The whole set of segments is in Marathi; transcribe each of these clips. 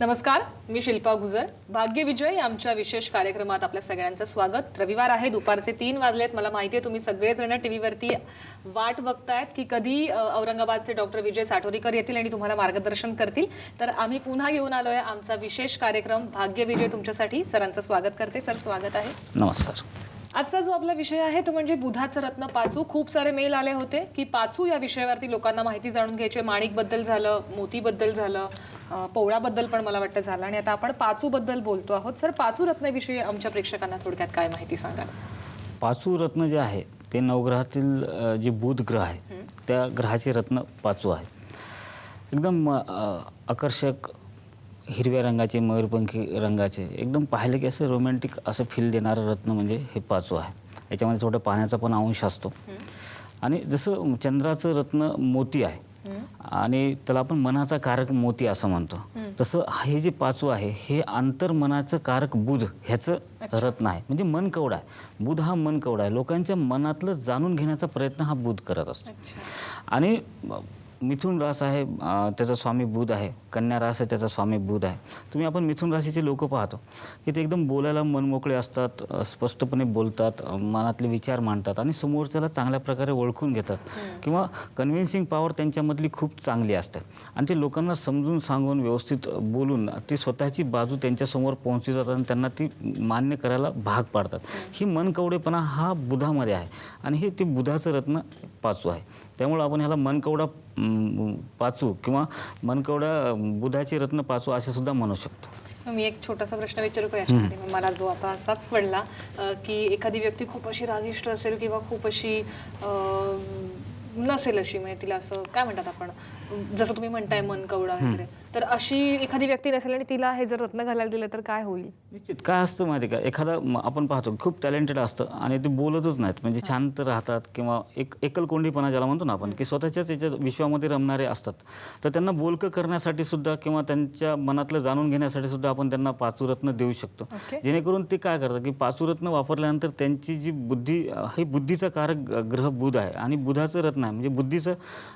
नमस्कार मी शिल्पा गुजर. भाग्य विजय या आमच्या विशेष कार्यक्रमात आपल्या सगळ्यांचं स्वागत. रविवार आहे दुपारचे तीन वाजलेत. मला माहिती आहे तुम्ही सगळेजण टीव्हीवरती वाट बघतायत की कधी औरंगाबादचे डॉक्टर विजय साठोरीकर येतील आणि तुम्हाला मार्गदर्शन करतील. तर आम्ही पुन्हा घेऊन आलोय आमचा विशेष कार्यक्रम. भाग्य विजय तुमच्यासाठी सरांचं स्वागत करते. सर स्वागत आहे. नमस्कार. आजचा जो आपला विषय आहे तो म्हणजे बुधाचं रत्न पाचू. खूप सारे मेल आले होते की पाचू या विषयावरती लोकांना माहिती जाणून घ्यायची. माणिकबद्दल झालं मोतीबद्दल झालं पोवळाबद्दल पण मला वाटतं झालं. आणि आता आपण पाचू बद्दल बोलतो आहोत. सर पाचू रत्नाविषयी आमच्या प्रेक्षकांना थोडक्यात काय माहिती सांगाल? पाचू रत्न जे आहे ते नवग्रहातील जे बुध ग्रह आहे त्या ग्रहाचे रत्न पाचू आहे एकदम आकर्षक हिरव्या रंगाचे मयूरपंखी रंगाचे एकदम पाहिलं की असं रोमॅन्टिक असं फील देणारं रत्न म्हणजे हे पाचू आहे. याच्यामध्ये थोडं पाण्याचा पण अंश असतो. आणि जसं चंद्राचं रत्न मोती आहे आणि त्याला आपण मनाचा कारक मोती असं म्हणतो. तसं हे जे पाचू आहे हे आंतरमनाचं कारक बुध ह्याचं रत्न आहे. म्हणजे मन कवडा आहे? बुध हा मन कवडा आहे. लोकांच्या मनातलं जाणून घेण्याचा प्रयत्न हा बुध करत असतो. आणि मिथुन रास आहे त्याचा स्वामी बुध आहे कन्या रास आहे त्याचा स्वामी बुध आहे. तुम्ही आपण मिथुन राशीचे लोक पाहतो. की ते एकदम बोलायला मनमोकळे असतात स्पष्टपणे बोलतात मनातले विचार मांडतात आणि समोरच्याला चांगल्या प्रकारे ओळखून घेतात. किंवा कन्व्हिन्सिंग पॉवर त्यांच्यामधली खूप चांगली असते. आणि ते लोकांना समजून सांगून व्यवस्थित बोलून ती स्वतःची बाजू त्यांच्यासमोर पोहोचवतात आणि त्यांना ती मान्य करायला भाग पाडतात. ही मनकवडेपणा हा बुधामध्ये आहे. आणि हे ते बुधाचं रत्न पाचू आहे. त्यामुळं आपण ह्याला मनकवडा पाचू किंवा मनकवडा बुधाचे रत्न पाचू असे सुद्धा म्हणू शकतो. मी एक छोटासा प्रश्न विचारू का याच्यामध्ये मला जो आता असाच पडला की एखादी व्यक्ती खूप अशी रागिष्ट असेल किंवा खूप अशी नसेल अशी म्हणजे तिला असं काय म्हणतात आपण जसं तुम्ही म्हणताय मन कवडा वगैरे तर अशी एखादी व्यक्ती नसेल आणि तिला हे जर रत्न घालायला दिलं तर काय होईल? निश्चित. काय असतं माहिती का? एखादा आपण पाहतो खूप टॅलेंटेड असतं आणि ते बोलतच नाहीत. म्हणजे शांत राहतात किंवा एक एकलकोंडीपणा ज्याला म्हणतो ना आपण की स्वतःच्याच याच्या विश्वामध्ये रमणारे असतात. तर त्यांना बोलकं करण्यासाठी सुद्धा किंवा त्यांच्या मनातलं जाणून घेण्यासाठी सुद्धा आपण त्यांना पाचूरत्न देऊ शकतो. जेणेकरून ते काय करतात की पाचूरत्न वापरल्यानंतर त्यांची जी बुद्धी हे बुद्धीचा कारक ग्रह बुध आहे आणि बुधाचं रत्न आहे म्हणजे बुद्धीचं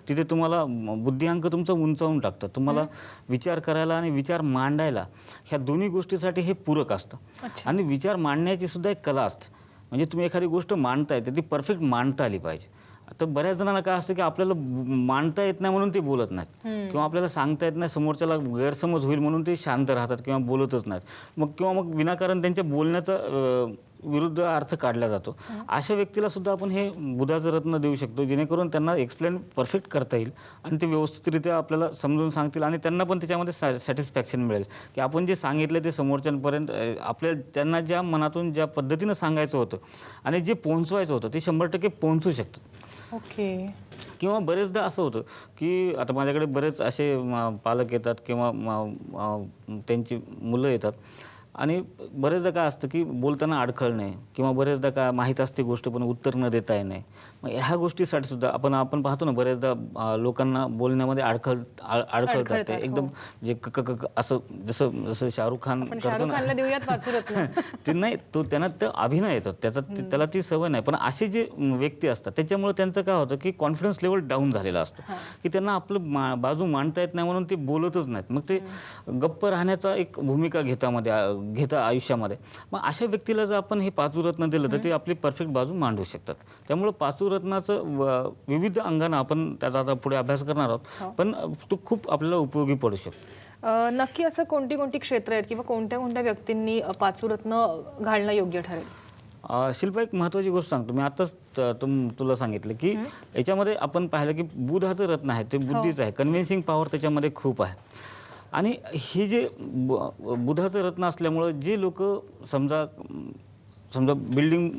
तिथे तुम्हाला म, बुद्धिअंक तुमचा उंचावून टाकतं. तुम्हाला विचार करायला आणि विचार मांडायला ह्या दोन्ही गोष्टीसाठी हे पूरक असतं. आणि विचार मांडण्याची सुद्धा एक कला असते. म्हणजे तुम्ही एखादी गोष्ट मांडताय तर ती परफेक्ट मांडता आली पाहिजे. आता बऱ्याच जणांना काय असतं की आपल्याला मांडता येत नाही म्हणून ते बोलत नाहीत. किंवा आपल्याला सांगता येत नाही समोरच्याला गैरसमज होईल म्हणून ते शांत राहतात किंवा बोलतच नाहीत. मग किंवा मग विनाकारण त्यांच्या बोलण्याचा विरुद्ध अर्थ काढला जातो. अशा व्यक्तीला सुद्धा आपण हे बुधाचं रत्न देऊ शकतो जेणेकरून त्यांना एक्सप्लेन परफेक्ट करता येईल आणि ते व्यवस्थितरित्या आपल्याला समजून सांगतील आणि त्यांना पण त्याच्यामध्ये सॅटिस्फॅक्शन मिळेल. की आपण जे सांगितलं ते समोरच्यांपर्यंत आपल्या त्यांना ज्या मनातून ज्या पद्धतीनं सांगायचं होतं आणि जे पोहोचवायचं होतं ते शंभर टक्के पोहोचू शकतं. ओके. किंवा बरेचदा असं होतं की आता माझ्याकडे बरेच असे पालक येतात किंवा त्यांची मुलं येतात. आणि बरेचदा काय असतं की बोलताना अडखळणे किंवा बरेचदा काय माहीत असते गोष्ट पण उत्तर न देता येणे मग ह्या गोष्टीसाठी सुद्धा आपण आपण पाहतो ना बरेचदा लोकांना बोलण्यामध्ये अडखळ अडखळतात ते एकदम जे क क असं जसं जसं शाहरुख खान करतो शाहरुख ना. ते नाही तो त्यांना ते अभिनय येतो त्याचा त्याला ती सवय नाही. पण असे जे व्यक्ती असतात त्याच्यामुळे त्यांचं काय होतं की कॉन्फिडन्स लेवल डाऊन झालेला असतो. की त्यांना आपलं मा बाजू मांडता येत नाही म्हणून ते बोलतच नाहीत. मग ते गप्प राहण्याचा एक भूमिका घेतामध्ये घेता आयुष्यामध्ये. मग अशा व्यक्तीला जर आपण हे पाचूरत्न दिलं तर ते आपली परफेक्ट बाजू मांडू शकतात. त्यामुळं पाचूरत्नाचं विविध अंगानं आपण त्याचा आता पुढे अभ्यास करणार आहोत. पण तो खूप आपल्याला उपयोगी पडू शकतो. नक्की असं कोणती कोणती क्षेत्र आहेत किंवा कोणत्या कोणत्या व्यक्तींनी अ, पाचू रत्न घालणं योग्य ठरेल? शिल्पा एक महत्त्वाची गोष्ट सांगतो. मी आताच तुम तुला सांगितलं की याच्यामध्ये आपण पाहिलं की बुधाचं रत्न आहे ते बुद्धीचं आहे. कन्व्हिन्सिंग पॉवर त्याच्यामध्ये खूप आहे. आणि हे जे बु- बुधाचं रत्न असल्यामुळं जे लोक समजा समजा बिल्डिंग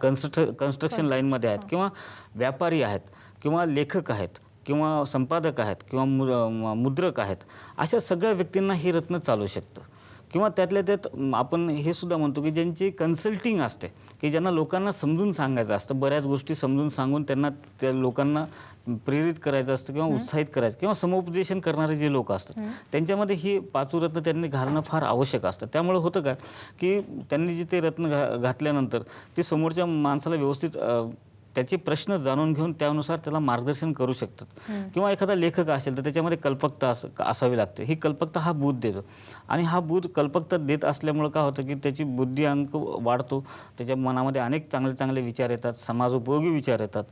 कन्स्ट्रक्श कन्स्ट्रक्शन लाईनमध्ये आहेत किंवा व्यापारी आहेत किंवा लेखक आहेत किंवा संपादक आहेत किंवा म- मुद्रक आहेत अशा सगळ्या व्यक्तींना हे रत्न चालू शकतं. किंवा त्यातल्या त्यात आपण हे सुद्धा म्हणतो की ज्यांची कन्सल्टिंग असते की ज्यांना लोकांना समजून सांगायचं असतं बऱ्याच गोष्टी समजून सांगून त्यांना त्या लोकांना प्रेरित करायचं असतं किंवा उत्साहित करायचं किंवा समुपदेशन करणारे जे लोक असतात त्यांच्यामध्ये ही पाचू रत्न त्यांनी घालणं फार आवश्यक असतं. त्यामुळे होतं काय की त्यांनी जे ते रत्न घा घातल्यानंतर ते समोरच्या माणसाला व्यवस्थित त्याचे प्रश्न जाणून घेऊन त्यानुसार त्याला मार्गदर्शन करू शकतात. किंवा एखादा लेखक असेल तर त्याच्यामध्ये कल्पकता अस असावी लागते. ही कल्पकता हा बुध देतो. आणि हा बुध कल्पकता देत असल्यामुळं काय होतं की त्याची बुद्धी अंक वाढतो. त्याच्या मनामध्ये अनेक चांगले चांगले विचार येतात. समाज उपयोगी विचार येतात.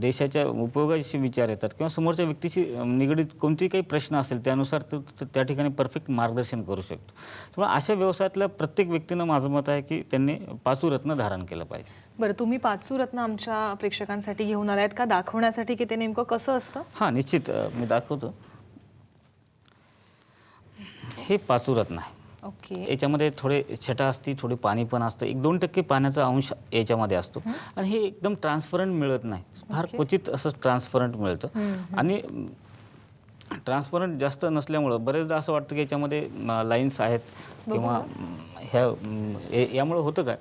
देशाच्या उपयोगाचे विचार येतात. किंवा समोरच्या व्यक्तीशी निगडीत कोणतेही काही प्रश्न असेल त्यानुसार तो त्या ठिकाणी परफेक्ट मार्गदर्शन करू शकतो. त्यामुळे अशा व्यवसायातल्या प्रत्येक व्यक्तीनं माझं मत आहे की त्यांनी पाचू रत्न धारण केलं पाहिजे. बरं तुम्ही पाचू रत्न आमच्या प्रेक्षकांसाठी घेऊन आलायत का? दाखवण्यासाठी की ते नेमकं कसं असतं? हां निश्चित अं, मी दाखवतो. हे पाचू रत्न आहे. ओके. याच्यामध्ये थोडे छटा असते थोडे पाणी पण असतं. एक दोन टक्के पाण्याचा अंश याच्यामध्ये असतो. आणि हे एकदम ट्रान्सपरंट मिळत नाही. फार क्वचित असं ट्रान्सपरंट मिळतं. आणि ट्रान्सपरंट जास्त नसल्यामुळं बरेचदा असं वाटतं की याच्यामध्ये लाईन्स आहेत किंवा ह्या यामुळं होतं काय?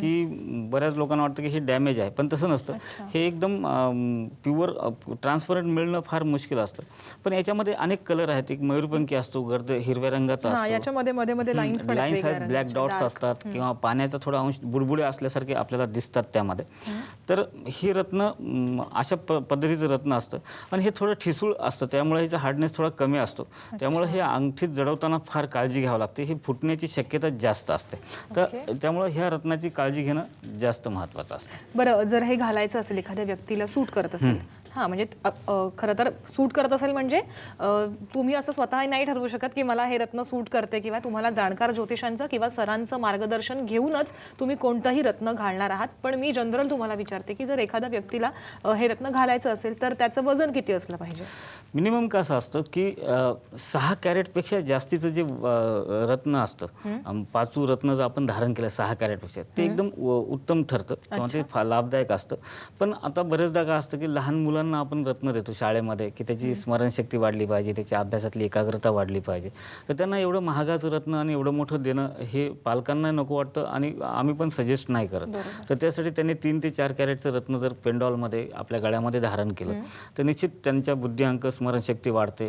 की बऱ्याच लोकांना वाटतं की हे डॅमेज आहे पण तसं नसतं. हे एकदम प्युअर ट्रान्सपरंट मिळणं फार मुश्किल असतं. पण याच्यामध्ये अनेक कलर आहेत. एक मयूरपंखी असतो गर्द हिरव्या रंगाचा असतो. लाईन्स आहेत लाईन्स वेगळ्या आहेत ब्लॅक डॉट्स. असतात किंवा पाण्याचा थोडा अंश बुडबुडे असल्यासारखे आपल्याला दिसतात त्यामध्ये. तर ही रत्न अशा प पद्धतीचं रत्न असतं. आणि हे थोडं ठिसूळ असतं. त्यामुळे ह्याचा हार्डनेस थोडा कमी असतो. त्यामुळे हे अंगठीत जडवताना फार काळजी घ्यावी लागते. ही फुटण्याची शक्यता जास्त असते. तर त्यामुळे ह्या रत्नाची काळजी घेणं जास्त महत्त्वाचं असतं. बरं जर हे घालायचं असेल एखाद्या व्यक्तीला सूट करत असेल हा म्हणजे अ, अ, खरं तर सूट करत असेल म्हणजे अ, तुम्ही असं स्वतः नाही ठरवू शकत की मला हे रत्न सूट करते किंवा तुम्हाला जाणकार ज्योतिषांचं किंवा सरांचं मार्गदर्शन घेऊनच तुम्ही कोणतंही रत्न घालणार आहात. पण मी जनरल तुम्हाला विचारते की जर एखाद्या व्यक्तीला अ, हे रत्न घालायचं असेल तर त्याचं वजन किती असलं पाहिजे? मिनिमम कसं असतं की अ, सहा कॅरेटपेक्षा जास्तीचं जे अ, रत्न असतं अम, पाचू रत्न जर आपण धारण केलं सहा कॅरेटपेक्षा ते एकदम उत्तम ठरतं किंवा ते फा लाभदायक असतं. पण आता बरेचदा काय असतं की लहान मुलांना आपण रत्न देतो शाळेमध्ये की त्याची स्मरणशक्ती वाढली पाहिजे त्याच्या अभ्यासातली एकाग्रता वाढली पाहिजे. तर त्यांना एवढं महागाचं रत्न आणि एवढं मोठं देणं हे पालकांना नको वाटतं आणि आम्ही पण सजेस्ट नाही करत. तर त्यासाठी त्यांनी तीन ते चार कॅरेटचं रत्न जर पेंडॉलमध्ये आपल्या गळ्यामध्ये धारण केलं तर निश्चित त्यांच्या बुद्धिअंक स्मरणशक्ती वाढते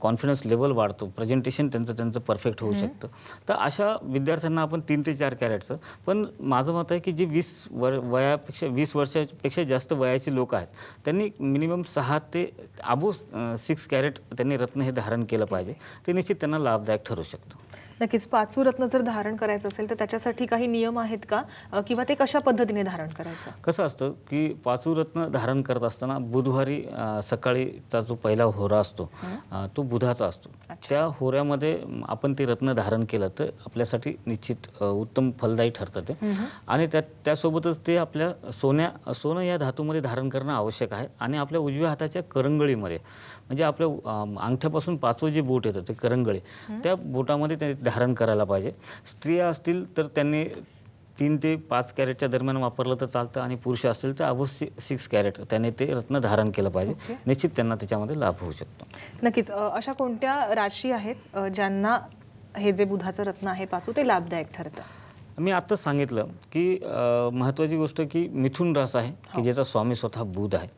कॉन्फिडन्स लेवल वाढतो प्रेझेंटेशन त्यांचं त्यांचं परफेक्ट होऊ शकतं. तर अशा विद्यार्थ्यांना आपण तीन ते चार कॅरेटचं पण माझं मत आहे की जे वीस वर वयापेक्षा वीस वर्षापेक्षा जास्त वयाची लोक आहेत त्यांनी मिनिमम सहा ते अबो सिक्स कॅरेट त्यांनी रत्न हे धारण केलं पाहिजे. ते निश्चित त्यांना लाभदायक ठरू शकतं. नक्कीच पाचू रत्न जर धारण करायचं असेल तर त्याच्यासाठी काही नियम आहेत का? किंवा ते कशा पद्धतीने धारण करायचं? कसं असतं की पाचू रत्न धारण करत असताना बुधवारी सकाळीचा जो पहिला होरा असतो तो बुधाचा असतो. त्या होऱ्यामध्ये आपण ते रत्न धारण केलं तर आपल्यासाठी निश्चित उत्तम फलदायी ठरतं ते. आणि त्या त्यासोबतच ते आपल्या सोन्या सोनं या धातूमध्ये धारण करणं आवश्यक आहे. आणि आपल्या उजव्या हाताच्या करंगळीमध्ये. म्हणजे आपल्या अ, अंगठ्यापासून पाचवं जे बोट येतं ते करंगळी त्या बोटामध्ये ते धारण करायला पाहिजे. स्त्रिया असतील तर त्यांनी तीन ते पाच कॅरेटच्या दरम्यान वापरलं तर चालतं आणि पुरुष असतील तर अवश्य सिक्स कॅरेट त्याने ते रत्न धारण केलं पाहिजे. निश्चित त्यांना त्याच्यामध्ये लाभ होऊ शकतो. नक्कीच अशा कोणत्या राशी आहेत ज्यांना हे जे बुधाचं रत्न आहे पाचू ते लाभदायक ठरतं? मी आत्ताच सांगितलं की महत्त्वाची गोष्ट की मिथुन रास आहे की ज्याचा स्वामी स्वतः बुध आहे.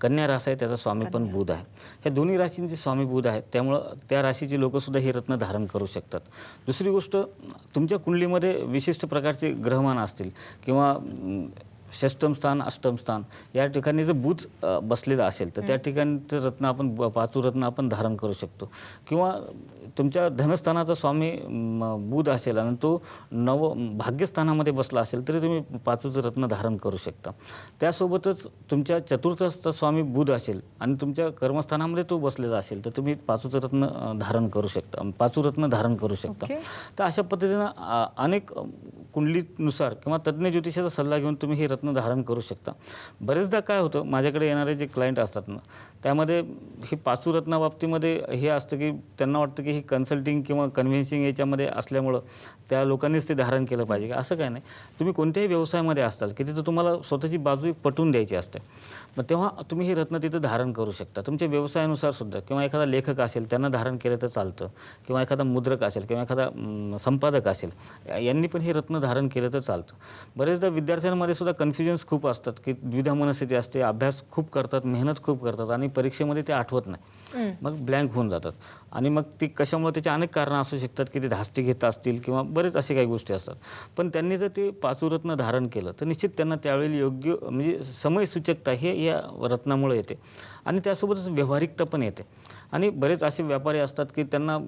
कन्या रास आहे त्याचा स्वामी पण बुध आहे. ह्या दोन्ही राशींचे स्वामी बुध आहेत त्यामुळं त्या राशीची लोकंसुद्धा हे रत्न धारण करू शकतात. दुसरी गोष्ट तुमच्या कुंडलीमध्ये विशिष्ट प्रकारचे ग्रहमान असतील किंवा षष्टम स्थान अष्टम स्थान या ठिकाणी जर बुध बसलेलं असेल तर त्या ठिकाणचं रत्न आपण पाचू रत्न आपण धारण करू शकतो. किंवा तुमच्या धनस्थानाचा स्वामी बुध असेल आणि तो नव भाग्यस्थानामध्ये बसला असेल तरी तुम्ही पाचूचं रत्न धारण करू शकता. त्यासोबतच तुमच्या चतुर्थचा स्वामी बुध असेल आणि तुमच्या कर्मस्थानामध्ये तो बसलेला असेल तर तुम्ही पाचूचं रत्न धारण करू शकता पाचू रत्न धारण करू शकता. तर अशा पद्धतीनं अनेक कुंडलीनुसार किंवा तज्ज्ञ ज्योतिषाचा सल्ला घेऊन तुम्ही हे रत्न धारण करू शकता. बरेचदा काय होतं माझ्याकडे येणारे जे क्लायंट असतात ना त्यामध्ये हे पाचू रत्नाबाबतीमध्ये हे असतं की त्यांना वाटतं की हे कन्सल्टिंग किंवा कन्व्हिन्सिंग याच्यामध्ये असल्यामुळं त्या लोकांनीच ते धारण केलं पाहिजे. असं काय नाही. तुम्ही कोणत्याही व्यवसायामध्ये असाल की तिथं तुम्हाला स्वतःची बाजू एक पटवून द्यायची असते. मग तेव्हा तुम्ही हे रत्न तिथं धारण करू शकता. तुमच्या व्यवसायानुसार सुद्धा किंवा एखादा लेखक असेल त्यांना धारण केलं तर चालतं. किंवा एखादा मुद्रक असेल किंवा एखादा संपादक असेल यांनी पण हे रत्न धारण केलं तर चालतं. बरेचदा विद्यार्थ्यांमध्ये सुद्धा कन्फ्युजन्स खूप असतात की द्विधा मनस्थिती असते अभ्यास खूप करतात मेहनत खूप करतात आणि परीक्षेमध्ये ते आठवत नाही. मग ब्लँक होऊन जातात. आणि मग ती कशामुळे त्याचे अनेक कारणं असू शकतात की ते धास्ती घेत असतील किंवा बरेच असे काही गोष्टी असतात. पण त्यांनी जर ते पाचूरत्न धारण केलं तर निश्चित त्यांना त्यावेळी योग्य म्हणजे समयसूचकता हे या रत्नामुळे येते. आणि त्यासोबतच व्यावहारिकता पण येते. आणि बरेच असे व्यापारी असतात की त्यांना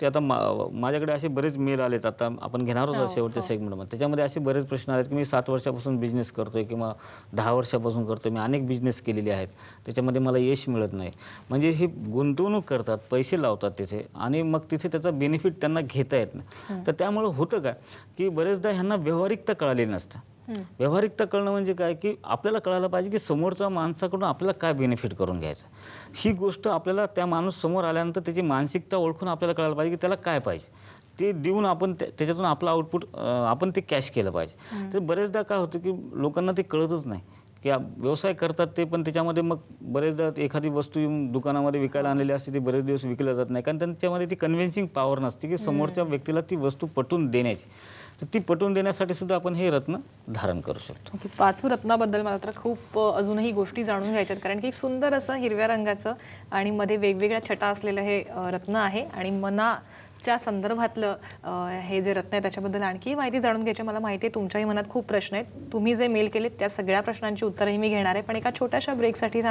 ते आता मा माझ्याकडे असे बरेच मेल आलेत. आता आपण घेणार आहोत शेवटच्या सेगमेंटमध्ये त्याच्यामध्ये असे बरेच प्रश्न आलेत की मी सात वर्षापासून बिझनेस करतोय किंवा दहा वर्षापासून करतोय. मी अनेक बिझनेस केलेले आहेत. त्याच्यामध्ये मला यश मिळत नाही. म्हणजे हे गुंतवणूक करतात पैसे लावतात तिथे आणि मग तिथे त्याचा बेनिफिट त्यांना घेता येत नाही. तर त्यामुळं होतं काय की बरेचदा ह्यांना व्यावहारिकता कळालेली नसतं. व्यावहारिकता कळणं म्हणजे काय? की आपल्याला कळायला पाहिजे की समोरचा माणसाकडून आपल्याला काय बेनिफिट करून घ्यायचं? ही गोष्ट आपल्याला त्या माणूस समोर आल्यानंतर त्याची मानसिकता ओळखून आपल्याला कळायला पाहिजे की त्याला काय पाहिजे? ते देऊन आपण त्या- त्याच्यातून आपलं आउटपुट आपण ते कॅश केलं पाहिजे. तर बरेचदा काय होतं की लोकांना ते कळतच नाही. की आप- व्यवसाय करतात ते पण त्याच्यामध्ये मग बरेचदा एखादी वस्तू येऊन दुकानामध्ये विकायला आणलेली असते ती बरेच दिवस विकल्या जात नाही. कारण त्यांच्यामध्ये ती कन्व्हिन्सिंग पॉवर नसते की समोरच्या व्यक्तीला ती वस्तू पटवून देण्याची. तर ती पटवून देण्यासाठी सुद्धा आपण हे रत्न धारण करू शकतो. नक्कीच. पाचू रत्नाबद्दल मला तर खूप अजूनही गोष्टी जाणून घ्यायच्यात कारण की एक सुंदर असं हिरव्या रंगाचं आणि मध्ये वेगवेगळ्या छटा असलेलं हे रत्न आहे. आणि च्या संदर्भातलं हे जे रत्न आहे त्याच्याबद्दल आणखी माहिती जाणून घ्यायची मला माहिती आहे. तुमच्याही मनात खूप प्रश्न आहेत. तुम्ही जे मेल केलेत त्या सगळ्या प्रश्नांची उत्तरही मी घेणार आहे. पण एका छोट्याशा ब्रेकसाठी